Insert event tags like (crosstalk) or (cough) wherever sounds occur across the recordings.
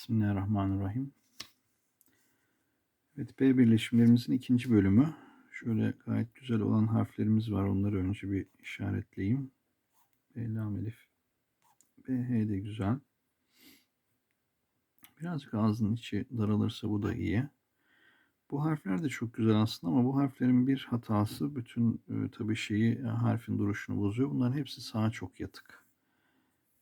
Bismillahirrahmanirrahim. Evet B birleşimlerimizin ikinci bölümü. Şöyle gayet güzel olan harflerimiz var. Onları önce bir işaretleyeyim. B, lam, elif. B, H de güzel. Birazcık ağzının içi daralırsa bu da iyi. Bu harfler de çok güzel aslında ama bu harflerin bir hatası bütün e, tabii şeyi e, harfin duruşunu bozuyor. Bunların hepsi sağa çok yatık.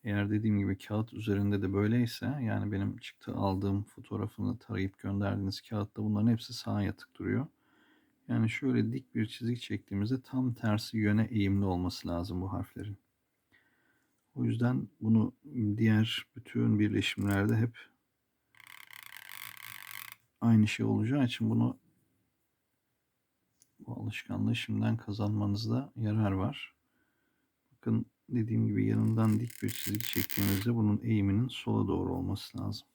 Eğer dediğim gibi kağıt üzerinde de böyleyse yani benim çıktı aldığım fotoğrafını tarayıp gönderdiğiniz kağıtta bunların hepsi sağa yatık duruyor. Yani şöyle dik bir çizik çektiğimizde tam tersi yöne eğimli olması lazım bu harflerin. O yüzden bunu diğer bütün birleşimlerde hep aynı şey olacağı için bunu bu alışkanlığı şimdiden kazanmanızda yarar var. Bakın dediğim gibi yanından dik bir çizgi çektiğimizde bunun eğiminin sola doğru olması lazım.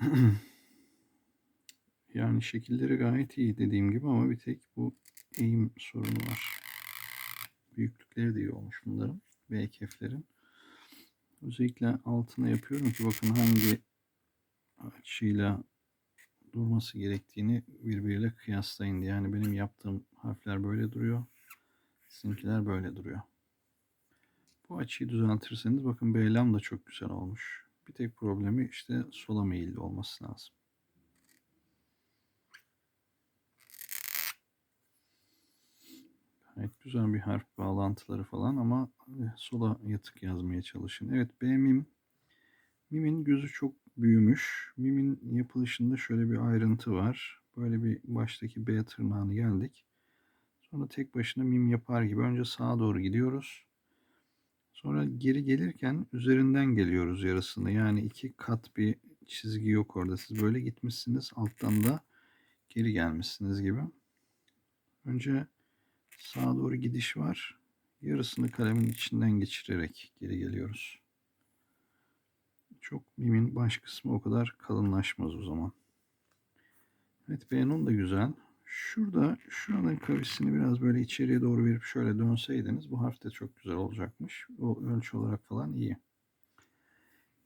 (clears throat) Yani şekilleri gayet iyi dediğim gibi ama bir tek bu eğim sorunu var. Büyüklükleri de iyi olmuş bunların. Ve ekeflerin. Özellikle altına yapıyorum ki bakın hangi açıyla durması gerektiğini birbiriyle kıyaslayın diye. Yani benim yaptığım harfler böyle duruyor. Sizinkiler böyle duruyor. Bu açıyı düzeltirseniz bakın B'lam da çok güzel olmuş. Bir tek problemi işte sola meyilli olması lazım. Gayet güzel bir harf bağlantıları falan ama e, sola yatık yazmaya çalışın. Evet B mim. Mim'in gözü çok büyümüş. Mim'in yapılışında şöyle bir ayrıntı var. Böyle bir baştaki B tırnağını geldik. Sonra tek başına mim yapar gibi önce sağa doğru gidiyoruz. Sonra geri gelirken üzerinden geliyoruz yarısını. Yani iki kat bir çizgi yok orada. Siz böyle gitmişsiniz. Alttan da geri gelmişsiniz gibi. Önce sağa doğru gidiş var. Yarısını kalemin içinden geçirerek geri geliyoruz. Çok mimin baş kısmı o kadar kalınlaşmaz o zaman. Evet B'nin da güzel. Şurada şuranın kavisini biraz böyle içeriye doğru verip şöyle dönseydiniz bu harf de çok güzel olacakmış. O ölçü olarak falan iyi.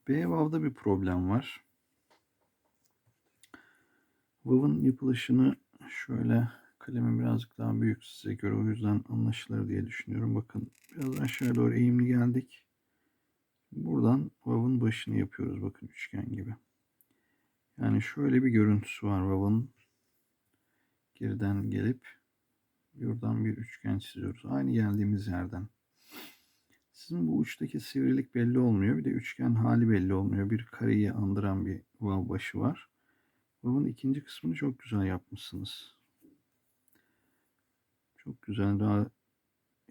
B vav'da bir problem var. Vav'ın yapılışını şöyle kalemim birazcık daha büyük size göre o yüzden anlaşılır diye düşünüyorum. Bakın biraz aşağı doğru eğimli geldik. Buradan vav'ın başını yapıyoruz bakın üçgen gibi. Yani şöyle bir görüntüsü var vav'ın. Geriden gelip buradan bir üçgen çiziyoruz. Aynı geldiğimiz yerden. Sizin bu uçtaki sivrilik belli olmuyor. Bir de üçgen hali belli olmuyor. Bir kareyi andıran bir vav başı var. Vav'ın ikinci kısmını çok güzel yapmışsınız. Çok güzel daha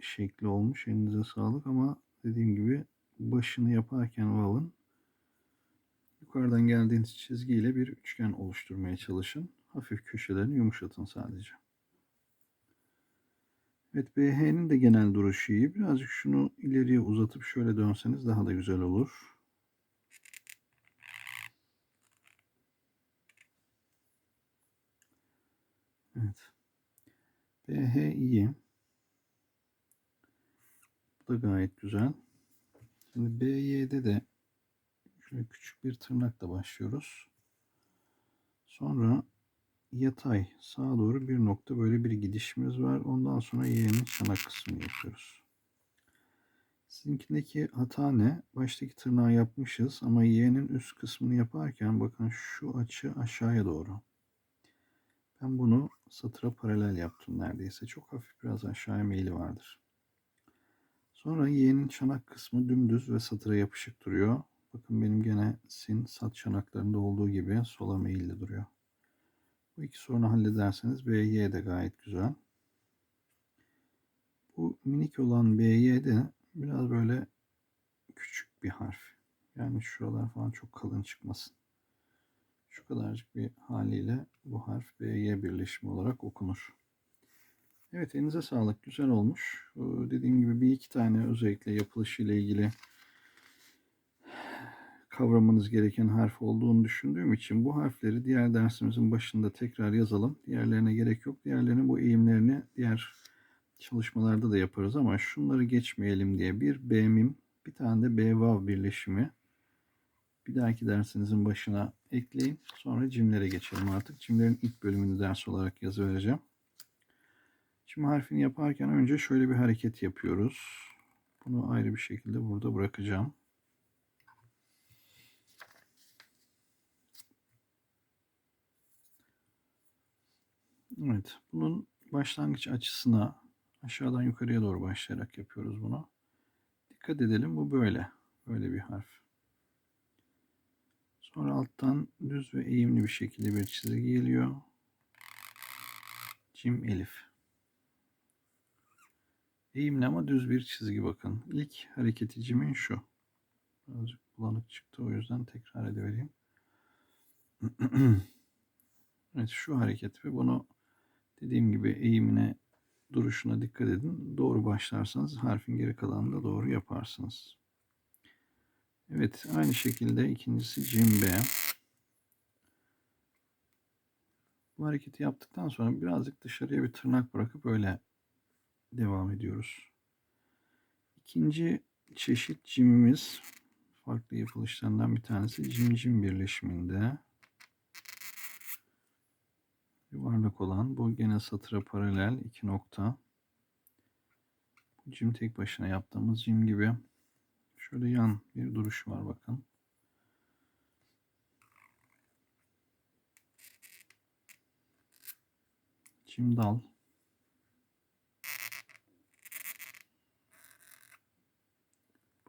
şekli olmuş. Elinize sağlık ama dediğim gibi başını yaparken vav'ın yukarıdan geldiğiniz çizgiyle bir üçgen oluşturmaya çalışın. Hafif köşelerini yumuşatın sadece. Evet BH'nin de genel duruşu iyi. Birazcık şunu ileriye uzatıp şöyle dönseniz daha da güzel olur. Evet. BH iyi. Bu da gayet güzel. Şimdi BY'de de şöyle küçük bir tırnakla başlıyoruz. Sonra yatay sağa doğru bir nokta böyle bir gidişimiz var. Ondan sonra Y'nin çanak kısmını yapıyoruz. Sizinkindeki hata ne? Baştaki tırnağı yapmışız ama Y'nin üst kısmını yaparken bakın şu açı aşağıya doğru. Ben bunu satıra paralel yaptım neredeyse. Çok hafif biraz aşağıya meyili vardır. Sonra Y'nin çanak kısmı dümdüz ve satıra yapışık duruyor. Bakın benim gene sin sat çanaklarında olduğu gibi sola meyilli duruyor. Bu iki sorunu hallederseniz BY de gayet güzel. Bu minik olan BY de biraz böyle küçük bir harf. Yani şuralar falan çok kalın çıkmasın. Şu kadarcık bir haliyle bu harf BY birleşimi olarak okunur. Evet elinize sağlık. Güzel olmuş. Dediğim gibi bir iki tane özellikle yapılışı ile ilgili kavramanız gereken harf olduğunu düşündüğüm için bu harfleri diğer dersimizin başında tekrar yazalım. Diğerlerine gerek yok. Diğerlerinin bu eğimlerini diğer çalışmalarda da yaparız ama şunları geçmeyelim diye bir B mim, bir tane de B vav birleşimi bir dahaki dersinizin başına ekleyin. Sonra cimlere geçelim artık. Cimlerin ilk bölümünü ders olarak yazı vereceğim. Çim harfini yaparken önce şöyle bir hareket yapıyoruz. Bunu ayrı bir şekilde burada bırakacağım. Evet, bunun başlangıç açısına aşağıdan yukarıya doğru başlayarak yapıyoruz bunu. Dikkat edelim bu böyle. Böyle bir harf. Sonra alttan düz ve eğimli bir şekilde bir çizgi geliyor. Cim Elif. Eğimli ama düz bir çizgi bakın. İlk hareketi cimin şu. Birazcık bulanık çıktı o yüzden tekrar edevereyim. (clears throat) evet şu hareket ve bunu dediğim gibi eğimine duruşuna dikkat edin. Doğru başlarsanız harfin geri kalanını da doğru yaparsınız. Evet aynı şekilde ikincisi cim B. Bu hareketi yaptıktan sonra birazcık dışarıya bir tırnak bırakıp öyle devam ediyoruz. İkinci çeşit cimimiz farklı yapılışlarından bir tanesi cim cim birleşiminde yuvarlak olan bu gene satıra paralel iki nokta. Cim tek başına yaptığımız cim gibi. Şöyle yan bir duruş var bakın. Cim dal.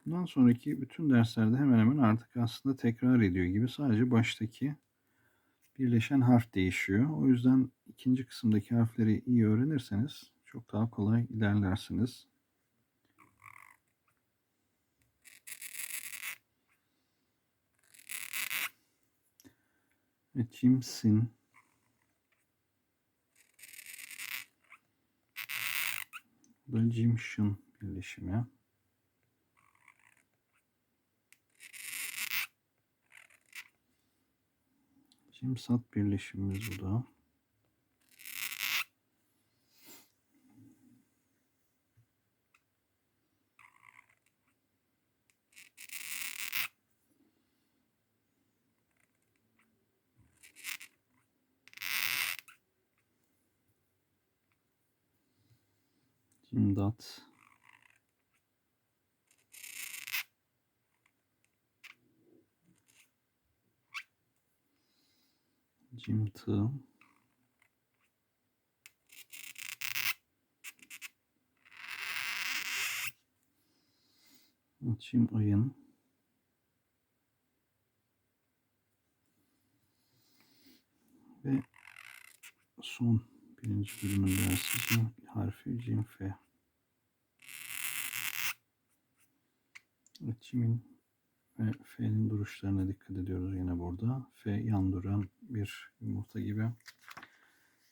Bundan sonraki bütün derslerde hemen hemen artık aslında tekrar ediyor gibi sadece baştaki birleşen harf değişiyor. O yüzden ikinci kısımdaki harfleri iyi öğrenirseniz çok daha kolay ilerlersiniz. Ve Cimsin Bu da Cimşin birleşimi. Cimsat birleşimimiz bu da. İmdat. Cimtı. Çim ayın. Ve son birinci bölümün dersi cim harfi cim cimin ve fe'nin duruşlarına dikkat ediyoruz yine burada. Fe yan duran bir yumurta gibi.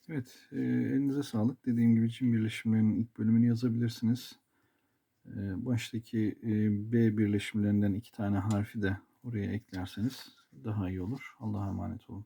Evet, e, elinize sağlık. Dediğim gibi cim birleşimlerinin ilk bölümünü yazabilirsiniz. E, baştaki e, B birleşimlerinden iki tane harfi de oraya eklerseniz daha iyi olur. Allah'a emanet olun.